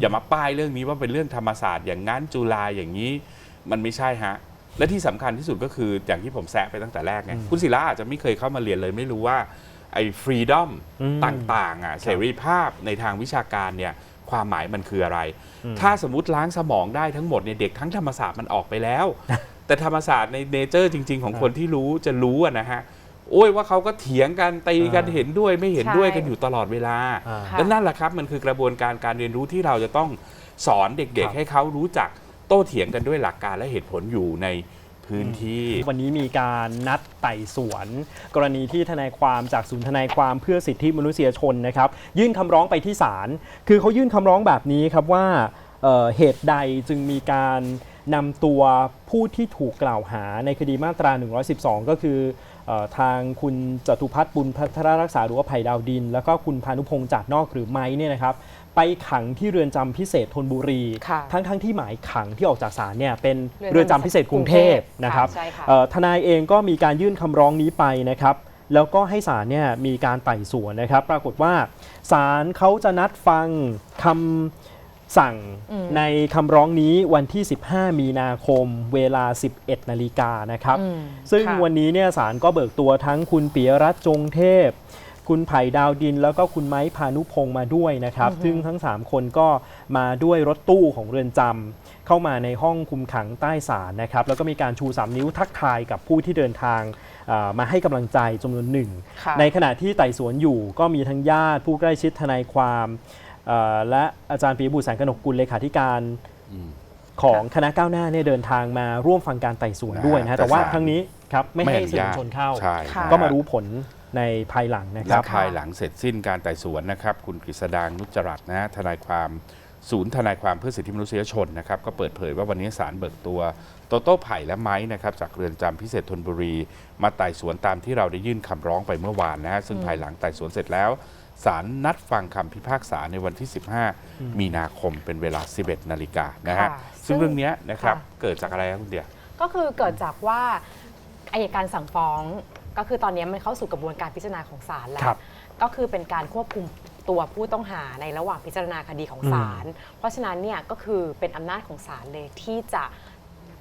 อย่ามาป้ายเรื่องนี้ว่าเป็นเรื่องธรรมศาสตร์อย่างนั้นจุฬาอย่างนี้มันไม่ใช่ฮะ และที่สำคัญที่สุดก็คืออย่างที่ผมแซะไปตั้งแต่แรกไงคุณศิลาอาจจะไม่เคยเข้ามาเรียนเลยไม่รู้ว่าไอ้ฟรีดอมอืมต่างๆอะเสรีภาพในทางวิชาการเนี่ยความหมายมันคืออะไร ถ้าสมมติล้างสมองได้ทั้งหมดเนี่ยเด็กทั้งธรรมศาสตร์มันออกไปแล้ว แต่ธรรมศาสตร์ในเนเจอร์จริง ๆ ของคนที่รู้จะรู้อะนะฮะ โอ้ยว่าเขาก็เถียงกันตีกันอ่าเห็นด้วยไม่เห็นด้วยใช่กันอยู่ตลอดเวลาอ่าค่ะและนั่นแหละครับมันคือกระบวนการการเรียนรู้ที่เราจะต้องสอนเด็กครับๆให้เขารู้จักโต้เถียงกันด้วยหลักการและเหตุผลอยู่ในพื้นที่วันนี้มีการนัดไต่สวน กรณีที่ทนายความจากศูนย์ทนายความเพื่อสิทธิมนุษยชนนะครับ ยื่นคำร้องไปที่ศาลคือเขายื่นคำร้องแบบนี้ครับว่าเอ่อเหตุใดจึงมีการนำตัวผู้ที่ถูกกล่าวหาในคดีมาตรา 112 ก็คือเออ ทางคุณจตุพัฒน์บุญพัทรรักษาหรือว่าไผ่ดาวดิน แล้วก็คุณพานุพงษ์จัดนอกหรือไม้เนี่ยนะครับไปขังที่เรือนจำพิเศษธนบุรีค่ะทั้งทั้งๆที่หมายขังที่ออกจากศาลเนี่ยเป็นเรืเรืออนนจำจำพิเศษกรุงเทพนะครับใช่ค่ะเอ่อทนายเองก็มีการยื่นคำร้องนี้ไปนะครับแล้วก็ให้ศาลเนี่ยมีการไต่สวนนะครับ ปรากฏว่าศาลเขาจะนัดฟังคำ สั่งอืมในคำร้องนี้วันที่ 15 มีนาคมเวลา 11 นาฬิกานะครับอืมซึ่งค่ะวันนี้เนี่ยศาลก็เบิกตัวทั้งคุณปิยรัตน์จงเทพ คุณไผ่ดาวดิน แล้วก็คุณไม้พานุพงษ์มาด้วยนะครับ ซึ่งทั้ง 3 คนก็มาด้วยรถตู้ของเรือนจำเข้ามาในห้องคุมขังใต้ศาลนะครับ แล้วก็มีการชู 3 นิ้วทักทายกับผู้ที่เดินทางเอ่อมาให้กำลังใจจำนวนหนึ่งค่ะในขณะที่ไต่สวนอยู่ก็มีทั้งญาติผู้ใกล้ชิดทนายความเอ่อ และอาจารย์ปียบุตรแสงกนกกุลเลขาธิการอืมของคณะก้าวหน้าเนี่ยเดินทางมาร่วมฟังการไต่สวนด้วยนะฮะแต่แต่ว่าศาลครั้งนี้ครับไม่ให้อนุสื่อญามวตลชนเข้าใช่ค่ะก็มารู้ผลในภายหลังนะคและรับภายหลังเสร็จสิ้นการไต่สวนนะครับ คุณกฤษดางนุจจรัตน์นะฮะทนายความศูนย์ทนายความเพื่อสิทธิมนุษยชนนะครับก็เปิดเผยว่าวันนี้ศาลเบิกตัวโตโต้ไผ่และไม้นะครับจากเรือนจำพิเศษธนบุรี มาไต่สวนตามที่เราได้ยื่นคำร้องไปเมื่อวานนะฮะซึ่งภายหลังไต่สวนเสร็จแล้ว ศาลนัดฟังคำพิพากษาในวันที่ 15 มีนาคมเป็นเวลา 11 นาฬิกานะฮะ ค่ะซึ่งซึ่งเรื่องเนี้ยนะครับค่ะ เกิดจากอะไรครับคุณเดีย ก็คือเกิดจากว่าอายการสั่งฟ้อง ก็คือตอนนี้มันเข้าสู่กระบวนการพิจารณาของศาลแล้ครัวบก็คือเป็นการควบคุมตัวผู้ต้องหาในระหว่างพิจารณาคดีของศาล เพราะฉะนั้นเนี่ยก็คือเป็นอำนาจของศาลเลยที่จะ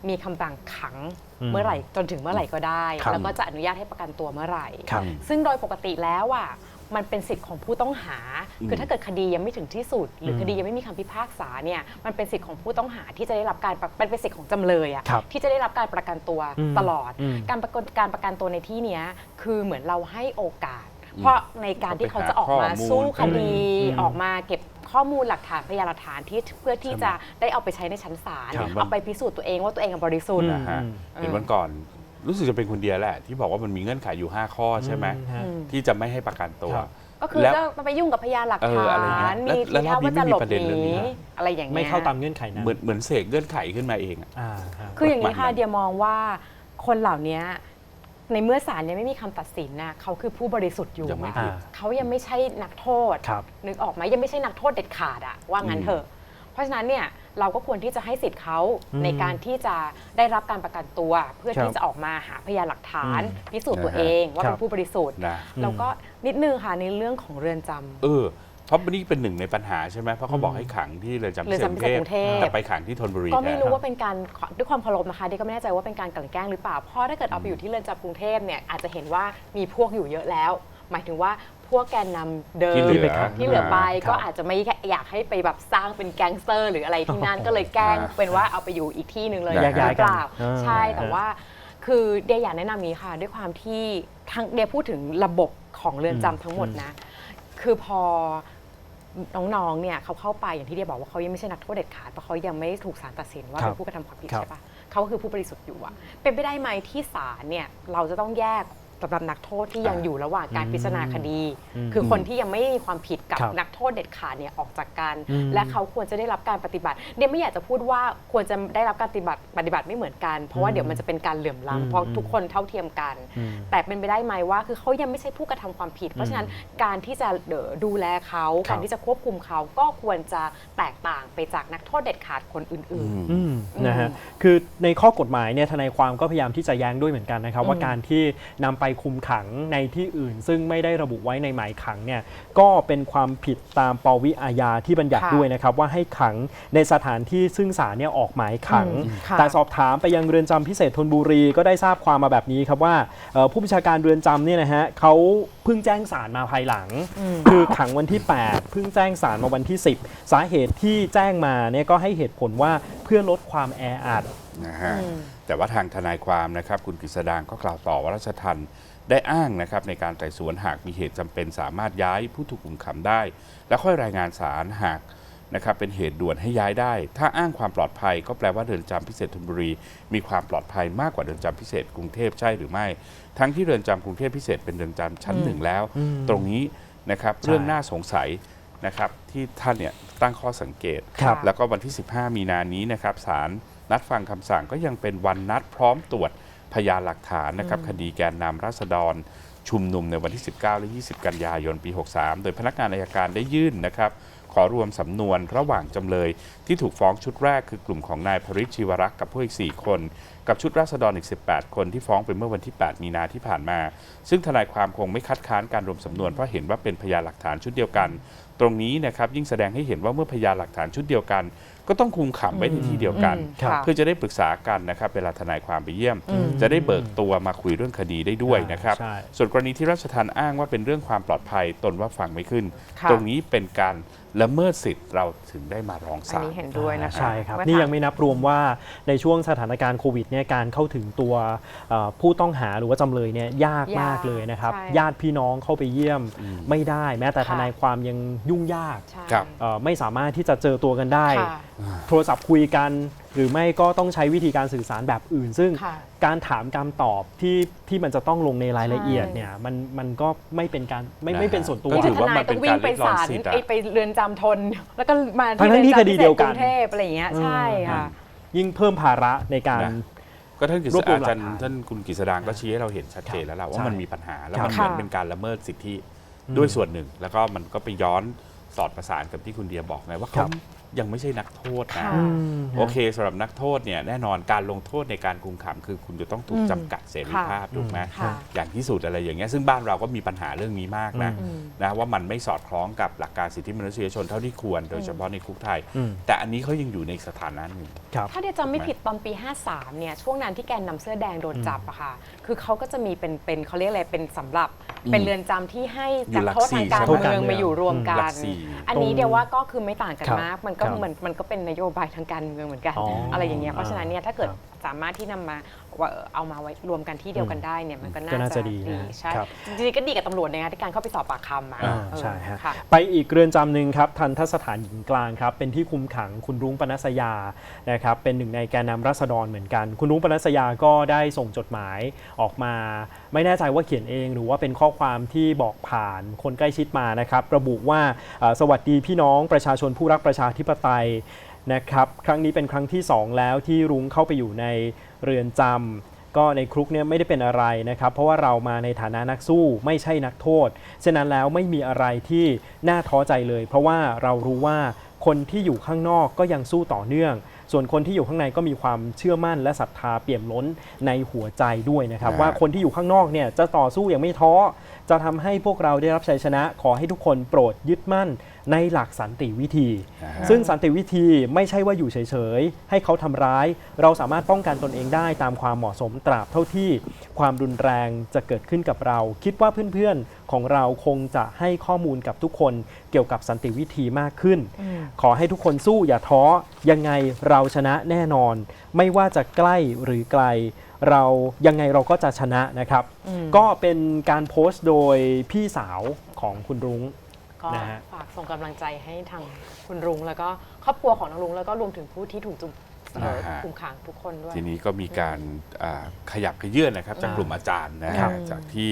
มีคำสั่งขังอืมเมื่อไหร่จนถึงเมื่อไหร่ก็ได้ ครับแล้วก็จะอนุญาตให้ประกันตัวเมื่อไหร่ ครับ ซึ่งโดยปกติแล้วอะ มันเป็นสิทธิ์ของผู้ต้องหาอืมคือถ้าเกิดคดียังไม่ถึงที่สุด หรืออมคดียังไม่มีคำพิพากษาเนี่ยมันเป็นสิทธิ์ของผู้ต้องหาที่จะได้รับการประมันเป็นสิทธิ์ของจำเลยอะครับที่จะได้รับการประกันตัวอืมตลอด อืม การประกันการประกันตัวในที่เนี้ยคือเหมือนเราให้โอกาส เพราะในการที่เขาจะออกมาสู้คดี อืมออกมาเก็บข้อมูลหลักฐานพยานหลักฐานที่เพื่อที่จะได้เอาไปใช้ในชั้นศาลครับ เอาไปพิสูจน์ตัวเองว่าตัวเองบริสุทธิ์ นะฮะอืม เห็นวันก่อน รู้สึกจะเป็นคุณเดียแหละ ที่บอกว่ามันมีเงื่อนไขอยู่ 5 ข้อใช่ไหมอืฮะอืมที่จะไม่ให้ประกันตัว ครับ ก็คือแล้วจะไปยุ่งกับพยานหลักเออฐาอะไรเงี้ยนแล้วมีแล้วทีรอบท่าว่านี้จะไม่หลมีบประเด็นหเรื่องนี้นีฮะอะไรอย่างเงี้ย ไม่เข้าตามเงื่อนไขนั้นเหมือนเหมือนเสกเงื่อนไขขึ้นมาเองอะ อ่าฮะ คืออย่างนี้ค่ะมันเดียมองว่าคนเหล่านี้ในเมื่อศาลยังไม่มีคำตัดสินน่ะเขาคือผู้บริสุทธิ์อยู่ยังไม่อะผิดเขายังไม่ใช่นักโทษ ครับ นึกออกไหมยังไม่ใช่นักโทษเด็ดขาดอะว่างั้นอืมเถอะ เพราะฉะนั้นเนี่ยเราก็ควรที่จะให้สิทธิ์เขาอืมในการที่จะได้รับการประกันตัว เพื่อครับที่จะออกมาหาพยานหลักฐานอืมพิสูจน์ตัวนะฮะเองว่าครัเป็บนผู้บริสุทธิ์นะแล้วก็นิดนึงค่ะในเรื่องของเรือนจำเออเพราะนี่เป็นหนึ่งในปัญหาใช่ไหมเพราะเขาบอกให้ขังที่เรือนจำพิเศษเรือนจำพิเศษกรุงเทพแต่ไปขังที่ธนบุรีก็ไม่แทนรู้ว่าเป็นการขอด้วยความเคารพนะคะเดียก็ไม่แน่ใจว่าเป็นการกลั่นแกล้งหรือเปล่าเพราะถ้าเกิดเอาไปอยู่ที่เรือนจำกรุงเทพเนี่ยอาจจะเห็นว่ามีพวกอยู่เยอะแล้ว หมายถึงว่า พวกแกนนำเดิมที่เหลือไปขังที่เหลือไปครับ ก็อาจจะไม่อยากให้ไปแบบสร้างเป็นแก๊งสเตอร์ หรืออะไรที่นั่นก็เลยแกล้งอ่าเป็นว่าเอาไปอยู่อีกที่หนึ่งเลยแยกย้ายหรือเปล่ากันอ่าใช่แต่ว่า คือเดียอยากแนะนำนี้ค่ะ ด้วยความที่ทั้งเดียพูดถึงระบบของเรือนจำทั้งหมดนะ คือพอน้องๆเนี่ยเขาเข้าไปอย่างที่เดียบอกว่าเขายังไม่ใช่นักโทษเด็ดขาดเพราะเขายังไม่ถูกศาลตัดสินว่าครับเป็นผู้กระทำความผิดครับ ใช่ปะเขาก็คือผู้บริสุทธิ์อยู่อะเป็นไปได้ไหมที่ศาลเนี่ยเราจะต้องแยก สำหรับนักโทษที่ยังอ่าอยู่ระหว่างการพิจารณาคดีอืมคือคนที่ยังไม่มีความผิดกับครับนักโทษเด็ดขาดเนี่ยออกจากกันอืมและเขาควรจะได้รับการปฏิบัติเดียไม่อยากจะพูดว่าควรจะได้รับการปฏิบัติปฏิบัติไม่เหมือนกัน เพราะว่าเดี๋ยวมันจะเป็นการเหลื่อมอืมล้ำเพราะทุกคนเท่าเทียมกันอืมแต่เป็นไปได้ไหมว่าคือเขายังไม่ใช่ผู้กระทำความผิด เพราะฉะนั้นการที่จะเอ่อดูแลเขาครับการที่จะควบคุมเขาก็ควรจะแตกต่างไปจากนักโทษเด็ดขาดคนอื่นอืมอืมนะฮะคือในข้อกฎหมายเนี่ยทนายความก็พยายามที่จะแย้งด้วยเหมือนกันนะครับอืมว่าการที่นำไปคุมขังในที่อื่น ซึ่งไม่ได้ระบุไว้ในหมายขังเนี่ยก็เป็นความผิดตามปวิอาญาที่บัญญัติค่ะด้วยนะครับ ว่าให้ขังในสถานที่ซึ่งศาลเนี่ยออกหมายขังอืมค่ะแต่สอบถามไปยังเรือนจำพิเศษธนบุรีก็ได้ทราบความมาแบบนี้ครับว่าเอ่อผู้บัญชาการเรือนจำเนี่ยนะฮะเขาเพิ่งแจ้งศาลมาภายหลัง คือขังวันที่ 8 เพิ่งแจ้งศาลมาวันที่ 10 สาเหตุที่แจ้งมาเนี่ยก็ให้เหตุผลว่าเพื่อลดความแออัดนะฮะ แต่ว่าทางทนายความนะครับ คุณกฤษดางก็กล่าวต่อว่าราชทันได้อ้างนะครับในการไต่สวนหากมีเหตุจำเป็นสามารถย้ายผู้ถูกคุมขังได้ แล้วค่อยรายงานศาลหากนะครับเป็นเหตุด่วนให้ย้ายได้ ถ้าอ้างความปลอดภัย ก็แปลว่าเรือนจำพิเศษธนบุรี มีความปลอดภัยมากกว่าเรือนจำพิเศษกรุงเทพใช่หรือไม่ ทั้งที่เรือนจำกรุงเทพพิเศษเป็นเรือนจำชั้นหนึ่งแล้ว ตรงนี้นะครับเรื่องน่าสงสัยนะครับที่ท่านเนี่ยตั้งข้อสังเกตครับแล้วก็วันที่ 15 มีนานี้นะครับศาล นัดฟังคำสั่งก็ยังเป็นวันนัดพร้อมตรวจพยานหลักฐานนะครับคดีแกนนำราษฎรชุมนุมในวันที่ 19 และ 20 กันยายน ปี 63 โดยพนักงานอายการได้ยื่นนะครับขอรวมสำนวนระหว่างจำเลยที่ถูกฟ้องชุดแรกคือกลุ่มของนายพริชชีวรักษ์กับพวกอีก 4 คน กับชุดราษฎรอีก 18 คนที่ฟ้องไปเมื่อวันที่ 8 มีนาที่ผ่านมา ซึ่งทนายความคงไม่คัดค้านการรวมสำนวนเพราะเห็นว่าเป็นพยานหลักฐานชุดเดียวกัน ตรงนี้นะครับยิ่งแสดงให้เห็นว่าเมื่อพยานหลักฐานชุดเดียวกัน ก็ต้องคุมขังไว้ในที่เดียวกันอืมครับค่ะเพื่อจะได้ปรึกษากันนะครับเวลาทนายความไปเยี่ยมจะได้เบิกตัวมาคุยเรื่องคดีได้ด้วยนะครับ ใช่ ส่วนกรณีที่ราชทันอ้างว่าเป็นเรื่องความปลอดภัยตนว่าฟังไม่ขึ้น ค่ะ ตรงนี้เป็นการละเมิดสิทธิ์เราถึงได้มาร้องอันศาล นี้เห็นด้วยนะคะใช่ครับ ว่านี่ถายังไม่นับรวมว่าในช่วงสถานการณ์โควิดเนี่ยการเข้าถึงตัวเอ่อผู้ต้องหาหรือว่าจำเลยเนี่ยยากมากยากเลยนะครับ ใช่ ญาติพี่น้องเข้าไปเยี่ยมไม่ได้ แม้แต่ค่ะทนายความยังยุ่งยากใช่ ครับ เอ่อไม่สามารถที่จะเจอตัวกันได้ ค่ะโทรศัพท์คุยกัน หรือไม่ก็ต้องใช้วิธีการสื่อสารแบบอื่น ซึ่งค่ะการถามการตอบที่ที่มันจะต้องลงในรายละเอียดใช่เนี่ยมันมันก็ไม่เป็นการไม่นะฮะไม่เป็นส่วนตัว ก็นี่ถืคืออว่าทมันานยเป็ต้นองวิ่งการไปเรียกร้องศาลสิทธิ์อะไอ้ไปเรือนจำทน แล้วก็มาทั้ที่งๆที่เรือนจำคดีเดียวกันพิศษกรุงเทพอะไรอย่างเงี้ยใช่ค่ะ ยิ่งเพิ่มภาระในการ นะ ก็ท่านกฤษรวบรวมอาหลักจารย์ฐานท่านคุณกฤษดางก็ชี้ให้เราเห็นชัดเจนแล้วล่ะว่าใช่มันมีปัญหาแล้วครับมันเหมือนค่ะ เป็นการละเมิดสิทธิด้วยส่วนหนึ่ง แล้วก็มันก็ไปย้อนสอดประสานกับที่คุณเดียบอกไงว่าครัเขาบ ยังไม่ใช่นักโทษนะ ค่ะอืมโอเคสำหรับนักโทษเนี่ยแน่นอนการลงโทษในการคุมขังคือคุณจะต้องถูกอืมจำกัดเสรีภาพค่ะถูกไหมค่ะ อย่างที่สุดอะไรอย่างเงี้ยซึ่งบ้านเราก็มีปัญหาเรื่องนี้มากนะอืม นะว่ามันไม่สอดคล้องกับหลักการสิทธิมนุษยชนเท่าที่ควร โดยเฉพาะในคุกไทย อืม แต่อันนี้เขายังอยู่ในสถานะหนึ่ง ครับ ถ้าเดียจำไม่ผิดตอนปี 53 เนี่ยช่วงนั้นที่แกนนำเสื้อแดงโดนจับอะค่ะ คือเขาก็จะมีเป็นเป็นเขาเรียกอะไรเป็นสำหรับเป็นเรือนจำที่ให้อยู่นักหลักโทษทางการสี่ใช่ไหมเมืองมาอยู่รวมกัหลัน กสี่อันนี้ตรงเดียวว่าก็คือไม่ต่างกันครับมาก มันก็ครับเหมือนมันก็เป็นนโยบายทางการเมืองเหมือนกัน อ๋อออะไรอย่างเงี้ยเพราะฉะนั้นเนี่ยถ้าเกิดครับ สามารถที่นำมา ว่าเออเอามาไว้รวมกันที่เดียวกันได้เนี่ยมันก็ก็น่าน่าจะจะดีดีนะใช่ครับ จริงๆก็ดีกับตำรวจนะคะที่การเข้าไปสอบปากคำมาอ่าเออใช่ฮะค่ะ ไปอีกเรือนจำหนึ่งครับทันทสถานหญิงกลางครับเป็นที่คุมขังคุณรุ้งปนัสยานะครับเป็นหนึ่งในแกนนำรัษฎรเหมือนกัน คุณรุ้งปนัสยาก็ได้ส่งจดหมายออกมา ไม่แน่ใจว่าเขียนเอง หรือว่าเป็นข้อความที่บอกผ่านคนใกล้ชิดมานะครับ ระบุว่าเอ่อสวัสดีพี่น้องประชาชนผู้รักประชาธิปไตย นะครับครั้งนี้เป็นครั้งที่สองแล้วที่รุ้งเข้าไปอยู่ในเรือนจำก็ในคุกเนี่ยไม่ได้เป็นอะไรนะครับ เพราะว่าเรามาในฐานะนักสู้ไม่ใช่นักโทษฉะนั้นแล้วไม่มีอะไรที่น่าท้อใจเลย เพราะว่าเรารู้ว่าคนที่อยู่ข้างนอกก็ยังสู้ต่อเนื่อง ส่วนคนที่อยู่ข้างในก็มีความเชื่อมั่นและศรัทธาเปี่ยมล้นในหัวใจด้วยนะครับนะฮะว่าคนที่อยู่ข้างนอกเนี่ยจะต่อสู้อย่างไม่ท้อ จะทำให้พวกเราได้รับชัยชนะ ขอให้ทุกคนโปรดยึดมั่นในหลักสันติวิธีนะฮะซึ่งสันติวิธีไม่ใช่ว่าอยู่เฉยๆ ให้เขาทำร้าย เราสามารถป้องกันตนเองได้ตามความเหมาะสมตราบเท่าที่ ความรุนแรงจะเกิดขึ้นกับเรา คิดว่าเพื่อนๆของเราคงจะให้ข้อมูลกับทุกคนเกี่ยวกับสันติวิธีมากขึ้น ขอให้ทุกคนสู้อย่าท้อยังไงเราชนะแน่นอน ไม่ว่าจะใกล้หรือไกล เรายังไงเราก็จะชนะนะครับ ก็เป็นการโพสต์โดยพี่สาวของคุณรุ้งก็นะฮะ ฝากส่งกำลังใจให้ทางคุณรุ้งแล้วก็ครอบครัวของน้องรุ้งแล้วก็รวมถึงผู้ที่ถูกจุมเอ่อนะฮะ คุมขังทุกคนด้วย ทีนี้ก็มีการอ่าขยับขยื่นนะครับจากอ่ากลุ่มอาจารย์นะครัฮะบจากที่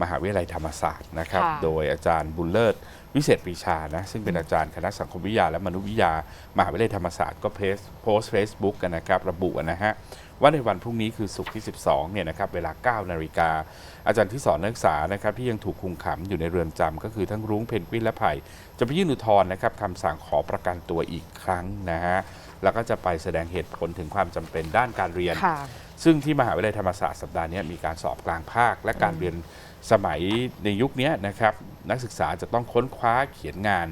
มหาวิทยาลัยธรรมศาสตร์นะครับ ค่ะ โดยอาจารย์บุญเลิศวิเศษปรีชานะซึ่งเป็นอาจารย์คณะสังคมวิทยาและมนุษยวิทยามหาวิทยาลัยธรรมศาสตร์ก็เพจโพสต์เฟซบุ๊กกันนะครับระบุนะฮะว่าในวันพรุ่งนี้คือศุกร์ที่ 12เนี่ยนะครับเวลา 9 นาฬิกา อาจารย์ที่สอนนักศึกษานะครับที่ยังถูกคุมขังอยู่ในเรือนจำก็คือทั้งรุ้งเพนกวินและไผ่จะไปยื่นอุทธรณ์นะครับคำสั่งขอประกันตัวอีกครั้งนะฮะ แล้วก็จะไปแสดงเหตุผลถึงความจำเป็นด้านการเรียนค่ะซึ่งที่มหาวิทยาลัยธรรมศาสตร์สัปดาห์นี้มีการสอบกลางภาค และการเรียนสมัยในยุคนี้นะครับนักศึกษาจะต้องค้นคว้าเขียนงาน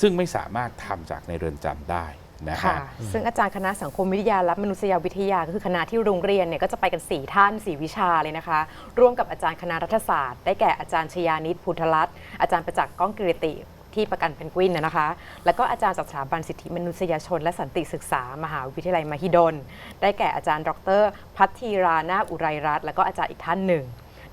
ซึ่งไม่สามารถทำจากในเรือนจำได้นะค่ะฮะซึ่งอาจารย์คณะสังคมวิทยาและมนุษยวิทยาก็คือคณะที่โรงเรียนเนี่ยก็จะไปกัน 4 ท่าน 4 วิชาเลยนะคะ ร่วมกับอาจารย์คณะรัฐศาสตร์ ได้แก่อาจารย์ชยานิตพุทธรัตน์อาจารย์ประจักษ์ก้องกิรติ ที่ประกันเพนกวินนะนะคะ แล้วก็อาจารย์จากสถาบันสิทธิมนุษยชน และสันติศึกษามหาวิทยาลัยมหิดล ได้แก่อาจารย์ ดร พัทธีรานาอุไรรัตน์และก็อาจารย์อีกท่านหนึ่ง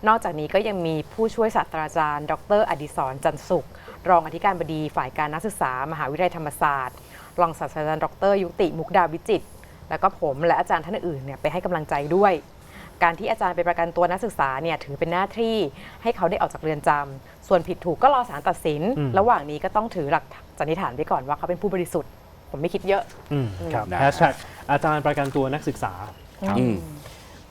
นอกจากนี้ก็ยังมีผู้ช่วยศาสตราจารย์ ดร อดิศรจันทร์สุข รองอธิการบดีฝ่ายการนักศึกษามหาวิทยาลัยธรรมศาสตร์ รองศาสตราจารย์ ดร ยุติมุกดาวิจิตรแล้วก็ผมและอาจารย์ท่านอื่นเนี่ยไปให้กำลังใจด้วยการที่อาจารย์ไปประกันตัวนักศึกษาเนี่ยถือเป็นหน้าที่ให้เขาได้ออกจากเรือนจำ ส่วนผิดถูกก็รอศาลตัดสิน อืม ระหว่างนี้ก็ต้องถือหลักสันนิษฐานไว้ก่อนว่าเขาเป็นผู้บริสุทธิ์ ผมไม่คิดเยอะ อืมครับนะ แฮชแท็กอาจารย์ประกันตัวนักศึกษา ครับอืม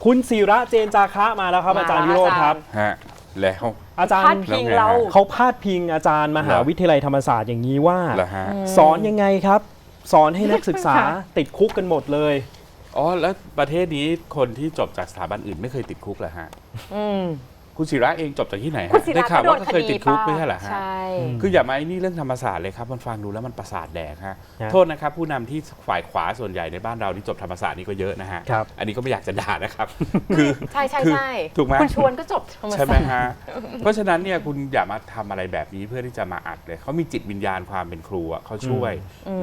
คุณศิระเจนจาคะมาแล้วครับ มาอาจารย์วิโรธครับ ฮะแล้ว อาจารพาดย์พิงแล้วไงฮะเรา เขาพาดพิงอาจารย์มหาวิทยาลัยธรรมศาสตร์อย่างนี้ว่า เหรอฮะ สอนยังไงครับ สอนให้นักศึกษา ติดคุกกันหมดเลย อ๋อ แล้วประเทศนี้คนที่จบจากสถาบันอื่นไม่เคยติดคุกเหรอฮะ อืม คุณศิระเองจบจากที่ไหนคุณฮะศิได้ระข่าก็วโดว่านเขาเคยคดีติดคุกป่ะไม่ใช่เหรอฮะ ใช่ คืออย่ามาไอ้นี่เรื่องธรรมศาสตร์เลยครับ มันฟังดูแล้วมันประสาทแดกฮะ ฮะโทษนะครับ ผู้นำที่ฝ่ายขวาส่วนใหญ่ในบ้านเราที่จบธรรมศาสตร์นี่ก็เยอะนะฮะ ครับ อันนี้ก็ไม่อยากจะด่านะครับ คือใช่ใช่คือใช่ถูกไหมคุณชวนก็จบธรรมใช่ไหมศาสตร์ฮะ เพราะฉะนั้นเนี่ยคุณอย่ามาทำอะไรแบบนี้เพื่อที่จะมาอัดเลยเขามีจิตวิญญาณความเป็นครูอะเขาช่วย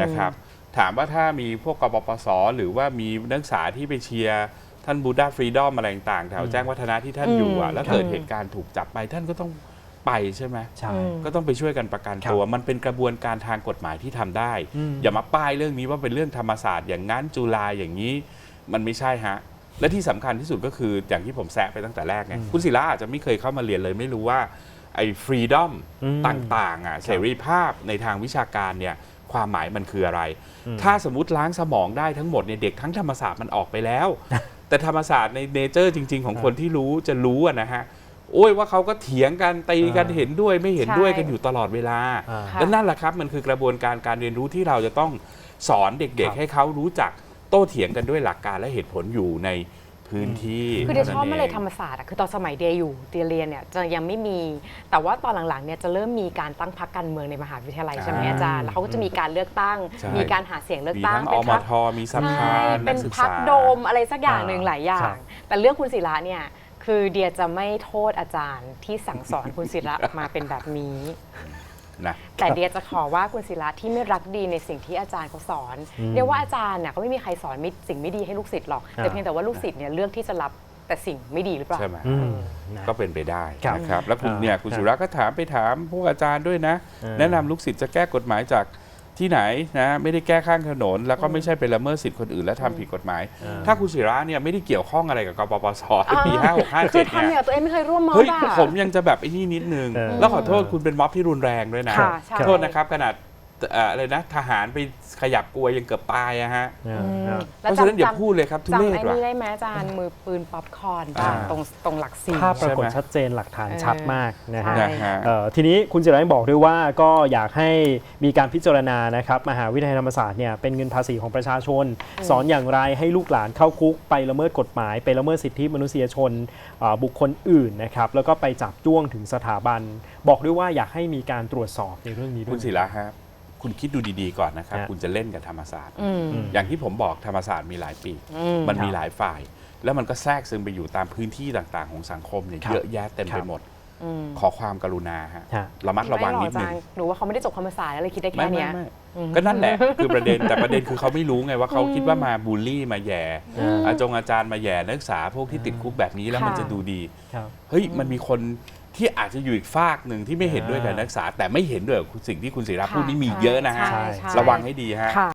นะครับ ถามว่าถ้ามีพวกกบปสหรือว่ามีนักศึกษาที่ไปเชียร์ ท่านบูดาฟรีดอมอะไรต่างๆแถวแจ้งวัฒนะที่ท่านอยู่อะอืมแล้วเกิดเหตุการณ์ถูกจับไปท่านก็ต้องไปใช่ไหมใช่อืมก็ต้องไปช่วยกันประกันตัว มันเป็นกระบวนการทางกฎหมายที่ทำได้อืมอย่ามาป้ายเรื่องนี้ว่าเป็นเรื่องธรรมศาสตร์อย่างนั้นจุฬาอย่างนี้ มันไม่ใช่ฮะ และที่สำคัญที่สุดก็คืออย่างที่ผมแซะไปตั้งแต่แรกไงคุณศิลาอาจจะไม่เคยเข้ามาเรียนเลยไม่รู้ว่าไอ้ฟรีดอมอืมต่างๆอะเสรีภาพในทางวิชาการเนี่ยความหมายมันคืออะไรอืมถ้าสมมติล้างสมองได้ทั้งหมดเนี่ยเด็กทั้งธรรมศาสตร์มันออกไปแล้ว แต่ธรรมศาสตร์ในเนเจอร์จริง ๆ ของคนที่รู้จะรู้อะนะฮะโอ้ยว่าเขาก็เถียงกันตีกันอ่าเห็นด้วยไม่เห็นด้วยใช่กันอยู่ตลอดเวลาอ่าค่ะและนั่นแหละครับมันคือกระบวนการการเรียนรู้ที่เราจะต้องสอนเด็กครับๆให้เขารู้จักโต้เถียงกันด้วยหลักการและเหตุผลอยู่ใน พื้นที่คือเดียชอบมาเลยท่ธรรมศาสตร์อะคือตอนสมัยเดียอยู่เดียเรียนเนี่ยจะยังไม่มี แต่ว่าตอนหลังๆเนี่ยจะเริ่มมีการตั้งพรรคการเมืองในมหาวิทยาลัยใช่ไหมอ่าอาจารย์แล้วเขาก็จะมีการเลือกตั้ง ใช่ มีการหาเสียงเลือกมีตั้งทั้งอเป็นมพรรคทมีสภาใช่นัเป็กนศึกพักษาโดมอะไรสักอย่างหนึ่งอ่าหลายอย่าครังบแต่เรื่องคุณศิระเนี่ยคือเดียจะไม่โทษอาจารย์ที่สั่งสอนคุณศิระมาเป็นแบบนี้ นะ แต่เดียจะขอว่าคุณศิระที่ไม่รักดีในสิ่งที่อาจารย์เขาสอนเรียกว่าอาจารย์น่ะก็ไม่มีใครสอนไม่สิ่งไม่ดีให้ลูกศิษย์หรอก แต่อ่าเพียงแต่ว่าลูกศิษย์เนี่ยเลือกที่จะรับแต่สิ่งไม่ดีหรือเปล่า ใช่ไหมอืมนะก็เป็นไปได้ครับนะครับ แล้วคุณอ่าเนี่ยคุณครับสุรักษ์ก็ถามไปถามพวกอาจารย์ด้วยนะอ่าแนะนำลูกศิษย์จะแก้กฎหมายจาก ที่ไหนนะไม่ได้แก้ข้างถนน แล้วก็ไม่ใช่ไปละเมิดสิทธิ์คนอื่นและทำผิดกฎหมายอ่าถ้าคุณศิระเนี่ยไม่ได้เกี่ยวข้องอะไรกับกปปสในปีอ่าห้าหกห้าคืเจ็อดทำเนี่เนี่ยยตัวเองไม่เคยร่วมม็อบเฮ้ยอะ ผมยังจะแบบไอ้นี่นิดนึง เออแล้วขอโทษคุณเป็นม็อบที่รุนแรงด้วยนะค่ะใช่ โทษนะครับขนาดเอ่ออะไรนะทหารไปขยับกลัวยังเกือบตายอะฮะอ่าอืมอ่าเพราะฉะนั้นอย่าพูดเลยครับทุเรจำศไอ้ว่ะ นี่ได้ไหมอาจารย์มือปืนป๊อปคอร์นป่ะอ่า ตรงตรงหลักสี่ ภาพปรากฏใช่ไหมชัดเจนหลักฐานชัดมากนะฮะ ใช่ นะฮะ เอ่อทีนี้คุณจิรัยบอกด้วยว่าก็อยากให้มีการพิจารณานะครับมหาวิทยาลัยธรรมศาสตร์เนี่ยเป็นเงินภาษีของประชาชน สอนอย่างไรให้ลูกหลานเข้าคุกไปละเมิดกฎหมาย ไปละเมิดสิทธิมนุษยชนเอ่อบุคคลอื่นนะครับแล้วก็ไปจับจ้วงถึงสถาบัน บอกด้วยว่าอยากให้มีการตรวจสอบในเรื่องนี้ด้วคุยณศิระครับ คุณคิดดูดีๆก่อนนะครับ ฮะ คุณจะเล่นกับธรรมศาสตร์ อืม อย่างที่ผมบอกธรรมศาสตร์มีหลายปีกอืม มันมีครับหลายฝ่าย แล้วมันก็แทรกซึมไปอยู่ตามพื้นที่ต่างๆ ของสังคมเนี่ยครับเยอะแยะเต็มครัไปบหมด อืมขอความกรุณาฮะฮะ ระมัดระวังนิดไม่หรอกนึงอาจารย์หนูว่าเขาไม่ได้จบธรรมศาสตร์แล้วเลยคิดได้ไม่แค่ไม่เนี้ย ไม่อืม ก็นั่นแหละ คือประเด็นแต่ประเด็นคือเขาไม่รู้ไงว่าเขาคิดว่ามาบูลลี่มาแย่อืม อาจงอาจารย์มาแย่นักศึกษาพวกที่ติดคุกแบบนี้แล้วมันค่ะจะดูดี ครับ เฮ้ยมันมีคน ที่อาจจะอยู่อีกฝากหนึ่งที่ไม่เห็นด้วยกับนักศึกษา แต่ไม่เห็นด้วยกับสิ่งที่คุณศิระพูดนี่มีเยอะนะฮะใช่ใช่ ระวังให้ดีฮะ ค่ะ